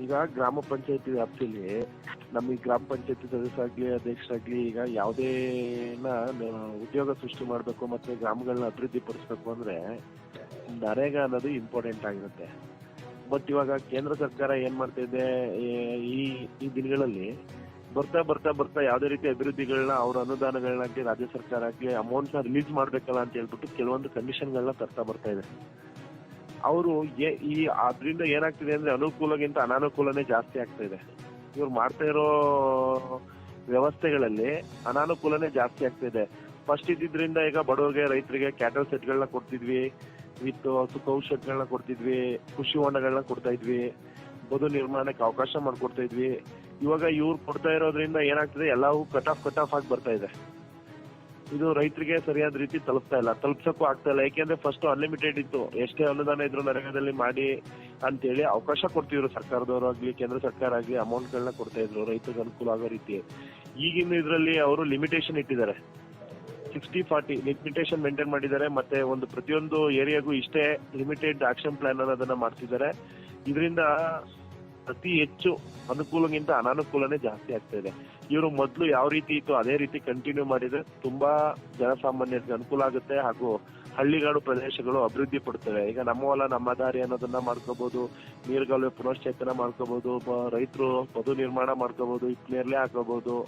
ಈಗ ಗ್ರಾಮ ಪಂಚಾಯತಿ ವ್ಯಾಪ್ತಿಯಲ್ಲಿ ನಮ್ಮ ಈ ಗ್ರಾಮ ಪಂಚಾಯತಿ ಸದಸ್ಯರಾಗ್ಲಿ, ಅಧ್ಯಕ್ಷರಾಗ್ಲಿ ಈಗ ಯಾವುದೇ ಉದ್ಯೋಗ ಸೃಷ್ಟಿ ಮಾಡಬೇಕು ಮತ್ತೆ ಗ್ರಾಮಗಳನ್ನ ಅಭಿವೃದ್ಧಿ ಪಡಿಸ್ಬೇಕು ಅಂದ್ರೆ ನರೇಗಾ ಅನ್ನೋದು ಇಂಪಾರ್ಟೆಂಟ್ ಆಗಿರುತ್ತೆ. ಬಟ್ ಇವಾಗ ಕೇಂದ್ರ ಸರ್ಕಾರ ಏನ್ ಮಾಡ್ತಾ ಇದೆ ಈ- ಈ ದಿನಗಳಲ್ಲಿ ಬರ್ತಾ ಬರ್ತಾ ಬರ್ತಾ ಯಾವ್ದೇ ರೀತಿ ಅಭಿವೃದ್ಧಿಗಳನ್ನ ಅವ್ರ ಅನುದಾನಗಳನ್ನಾಗ್ಲಿ ರಾಜ್ಯ ಸರ್ಕಾರ ಆಗ್ಲಿ ಅಮೌಂಟ್ ರಿಲೀಸ್ ಮಾಡ್ಬೇಕಲ್ಲ ಅಂತ ಹೇಳ್ಬಿಟ್ಟು ಕೆಲವೊಂದು ಕಂಡೀಷನ್ಗಳನ್ನ ತರ್ತಾ ಬರ್ತಾ ಇದೆ. ಅವರು ಈ ಅದರಿಂದ ಏನಾಗ್ತಿದೆ ಅಂದ್ರೆ ಅನುಕೂಲಗಿಂತ ಅನಾನುಕೂಲನೇ ಜಾಸ್ತಿ ಆಗ್ತಾ ಇದೆ. ಇವ್ರು ಮಾಡ್ತಾ ಇರೋ ವ್ಯವಸ್ಥೆಗಳಲ್ಲಿ ಅನಾನುಕೂಲನೇ ಜಾಸ್ತಿ ಆಗ್ತಾ ಇದೆ. ಫಸ್ಟ್ ಇದ್ದಿದ್ರಿಂದ ಈಗ ಬಡವರಿಗೆ, ರೈತರಿಗೆ ಕ್ಯಾಟಲ್ ಸೆಟ್ಗಳನ್ನ ಕೊಡ್ತಿದ್ವಿ, ವಿತ್ ಸುಖ ಕೌ ಶೆಡ್ಗಳನ್ನ ಕೊಡ್ತಿದ್ವಿ, ಕೃಷಿ ಹೊಂಡಗಳನ್ನ ಕೊಡ್ತಾ ಇದ್ವಿ ಬದು ನಿರ್ಮಾಣಕ್ಕೆ ಅವಕಾಶ ಮಾಡ್ಕೊಡ್ತಾ ಇದ್ವಿ. ಇವಾಗ ಇವ್ರು ಕೊಡ್ತಾ ಇರೋದ್ರಿಂದ ಏನಾಗ್ತಿದೆ, ಎಲ್ಲವೂ ಕಟ್ ಆಫ್ ಕಟ್ ಆಫ್ ಆಗಿ ಬರ್ತಾ ಇದೆ. ಇದು ರೈತರಿಗೆ ಸರಿಯಾದ ರೀತಿ ತಲುಪ್ತಾ ಇಲ್ಲ. ತಲುಪ್ಸಕ್ಕೂ ಆಗ್ತಾ ಇಲ್ಲ. ಯಾಕೆಂದ್ರೆ ಫಸ್ಟ್ ಅನ್ಲಿಮಿಟೆಡ್ ಇತ್ತು. ಎಷ್ಟೇ ಅನುದಾನ ಇದ್ರು ನರೇಗಾದಲ್ಲಿ ಮಾಡಿ ಅಂತೇಳಿ ಅವಕಾಶ ಕೊಡ್ತಿದ್ರು ಸರ್ಕಾರದವರು ಆಗ್ಲಿ, ಕೇಂದ್ರ ಸರ್ಕಾರ ಆಗ್ಲಿ ಅಮೌಂಟ್ ಗಳನ್ನ ಕೊಡ್ತಾ ಇದ್ರು. ರೈತರಿಗೆ ಅನುಕೂಲ ಆಗೋ ರೀತಿ. ಈಗಿನ ಇದರಲ್ಲಿ ಅವರು ಲಿಮಿಟೇಷನ್ ಇಟ್ಟಿದ್ದಾರೆ. ಸಿಕ್ಸ್ಟಿ ಫಾರ್ಟಿ ಲಿಮಿಟೇಷನ್ ಮೇಂಟೈನ್ ಮಾಡಿದ್ದಾರೆ. ಮತ್ತೆ ಒಂದು ಪ್ರತಿಯೊಂದು ಏರಿಯಾಗೂ ಇಷ್ಟೇ ಲಿಮಿಟೆಡ್ ಆಕ್ಷನ್ ಪ್ಲಾನ್ ಅನ್ನೋದನ್ನ ಮಾಡ್ತಿದ್ದಾರೆ. ಇದರಿಂದ ಅತಿ ಹೆಚ್ಚು ಅನುಕೂಲಗಿಂತ ಅನಾನುಕೂಲನೇ ಜಾಸ್ತಿ ಆಗ್ತಾ ಇದೆ. ಇವರು ಮೊದಲು ಯಾವ ರೀತಿ ಇತ್ತು ಅದೇ ರೀತಿ ಕಂಟಿನ್ಯೂ ಮಾಡಿದ್ರೆ ತುಂಬಾ ಜನಸಾಮಾನ್ಯರಿಗೆ ಅನುಕೂಲ ಆಗುತ್ತೆ ಹಾಗೂ ಹಳ್ಳಿಗಾಡು ಪ್ರದೇಶಗಳು ಅಭಿವೃದ್ಧಿ ಪಡ್ತವೆ. ಈಗ ನಮ್ಮ ಹೊಲ, ನಮ್ಮ ದಾರಿ ಅನ್ನೋದನ್ನ ಮಾಡ್ಕೋಬಹುದು ನೀರ್ಗಾಲುವೆ ಪುನಶ್ಚೇತನ ಮಾಡ್ಕೋಬಹುದು ರೈತರು ಬದು ನಿರ್ಮಾಣ ಮಾಡ್ಕೋಬಹುದು ಇಟ್ನೇರ್ಲೆ ಹಾಕೋಬಹುದು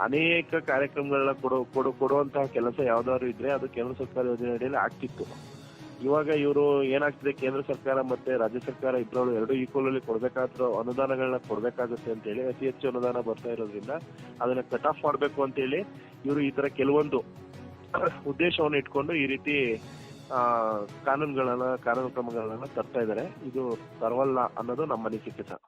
ಅನೇಕ ಕಾರ್ಯಕ್ರಮಗಳನ್ನ ಕೊಡೋ ಕೊಡೋ, ಕೊಡುವಂತಹ ಕೆಲಸ ಯಾವ್ದಾದ್ರು ಇದ್ರೆ ಅದು ಕೇಂದ್ರ ಸರ್ಕಾರ ಯೋಜನೆ ಅಡಿಯಲ್ಲಿ ಆಗ್ತಿತ್ತು. ಇವಾಗ ಇವರು ಏನಾಗ್ತಿದೆ, ಕೇಂದ್ರ ಸರ್ಕಾರ ಮತ್ತೆ ರಾಜ್ಯ ಸರ್ಕಾರ ಇಬ್ಬರು ಎರಡು ಈಕ್ವಲ್ ಅಲ್ಲಿ ಕೊಡ್ಬೇಕಾದ್ರು ಅನುದಾನಗಳನ್ನ ಕೊಡ್ಬೇಕಾಗುತ್ತೆ ಅಂತ ಹೇಳಿ ಅತಿ ಹೆಚ್ಚು ಅನುದಾನ ಬರ್ತಾ ಇರೋದ್ರಿಂದ ಅದನ್ನ ಕಟ್ ಆಫ್ ಮಾಡ್ಬೇಕು ಅಂತ ಹೇಳಿ ಇವರು ಈ ತರ ಕೆಲವೊಂದು ಉದ್ದೇಶವನ್ನು ಇಟ್ಕೊಂಡು ಈ ರೀತಿ ಕಾನೂನುಗಳನ್ನ, ಕಾನೂನು ಕ್ರಮಗಳನ್ನ ತರ್ತಾ ಇದ್ದಾರೆ ಇದು ತರವಲ್ಲ ಅನ್ನೋದು ನಮ್ಮ ಅನಿಸಿಕೆ ಸರ್.